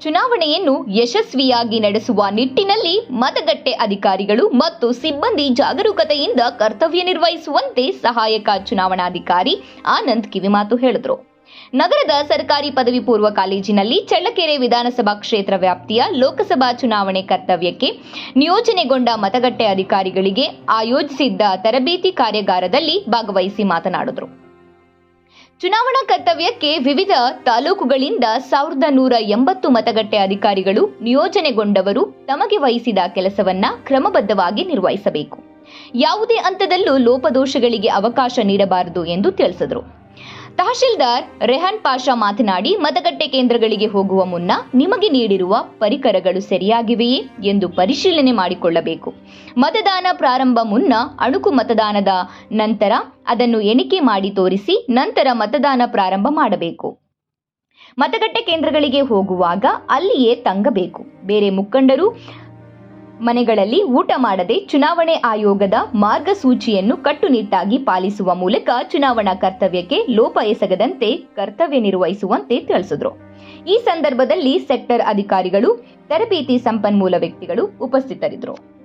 ಚುನಾವಣೆಯನ್ನು ಯಶಸ್ವಿಯಾಗಿ ನಡೆಸುವ ನಿಟ್ಟಿನಲ್ಲಿ ಮತಗಟ್ಟೆ ಅಧಿಕಾರಿಗಳು ಮತ್ತು ಸಿಬ್ಬಂದಿ ಜಾಗರೂಕತೆಯಿಂದ ಕರ್ತವ್ಯ ನಿರ್ವಹಿಸುವಂತೆ ಸಹಾಯಕ ಚುನಾವಣಾಧಿಕಾರಿ ಆನಂದ್ ಕಿವಿಮಾತು ಹೇಳಿದರು. ನಗರದ ಸರ್ಕಾರಿ ಪದವಿ ಪೂರ್ವ ಕಾಲೇಜಿನಲ್ಲಿ ಚಳ್ಳಕೆರೆ ವಿಧಾನಸಭಾ ಕ್ಷೇತ್ರ ವ್ಯಾಪ್ತಿಯ ಲೋಕಸಭಾ ಚುನಾವಣೆ ಕರ್ತವ್ಯಕ್ಕೆ ನಿಯೋಜನೆಗೊಂಡ ಮತಗಟ್ಟೆ ಅಧಿಕಾರಿಗಳಿಗೆ ಆಯೋಜಿಸಿದ್ದ ತರಬೇತಿ ಕಾರ್ಯಾಗಾರದಲ್ಲಿ ಭಾಗವಹಿಸಿ ಮಾತನಾಡಿದರು. ಚುನಾವಣಾ ಕರ್ತವ್ಯಕ್ಕೆ ವಿವಿಧ ತಾಲೂಕುಗಳಿಂದ ಸಾವಿರದ ನೂರ ಎಂಬತ್ತು ಮತಗಟ್ಟೆ ಅಧಿಕಾರಿಗಳು ನಿಯೋಜನೆಗೊಂಡವರು ತಮಗೆ ವಹಿಸಿದ ಕೆಲಸವನ್ನ ಕ್ರಮಬದ್ಧವಾಗಿ ನಿರ್ವಹಿಸಬೇಕು. ಯಾವುದೇ ಹಂತದಲ್ಲೂ ಲೋಪದೋಷಗಳಿಗೆ ಅವಕಾಶ ನೀಡಬಾರದು ಎಂದು ತಿಳಿಸಿದರು. ತಹಶೀಲ್ದಾರ್ ರೆಹನ್ ಪಾಷಾ ಮಾತನಾಡಿ, ಮತಗಟ್ಟೆ ಕೇಂದ್ರಗಳಿಗೆ ಹೋಗುವ ಮುನ್ನ ನಿಮಗೆ ನೀಡಿರುವ ಪರಿಕರಗಳು ಸರಿಯಾಗಿವೆಯೇ ಎಂದು ಪರಿಶೀಲನೆ ಮಾಡಿಕೊಳ್ಳಬೇಕು. ಮತದಾನ ಪ್ರಾರಂಭ ಮುನ್ನ ಅಣುಕು ಮತದಾನದ ನಂತರ ಅದನ್ನು ಎಣಿಕೆ ಮಾಡಿ ತೋರಿಸಿ ನಂತರ ಮತದಾನ ಪ್ರಾರಂಭ ಮಾಡಬೇಕು. ಮತಗಟ್ಟೆ ಕೇಂದ್ರಗಳಿಗೆ ಹೋಗುವಾಗ ಅಲ್ಲಿಯೇ ತಂಗಬೇಕು. ಬೇರೆ ಮುಖಂಡರು ಮನೆಗಳಲ್ಲಿ ಊಟ ಮಾಡದೆ ಚುನಾವಣೆ ಆಯೋಗದ ಮಾರ್ಗಸೂಚಿಯನ್ನು ಕಟ್ಟುನಿಟ್ಟಾಗಿ ಪಾಲಿಸುವ ಮೂಲಕ ಚುನಾವಣಾ ಕರ್ತವ್ಯಕ್ಕೆ ಲೋಪ ಎಸಗದಂತೆ ಕರ್ತವ್ಯ ನಿರ್ವಹಿಸುವಂತೆ ತಿಳಿಸಿದರು. ಈ ಸಂದರ್ಭದಲ್ಲಿ ಸೆಕ್ಟರ್ ಅಧಿಕಾರಿಗಳು, ತರಬೇತಿ ಸಂಪನ್ಮೂಲ ವ್ಯಕ್ತಿಗಳು ಉಪಸ್ಥಿತರಿದ್ದರು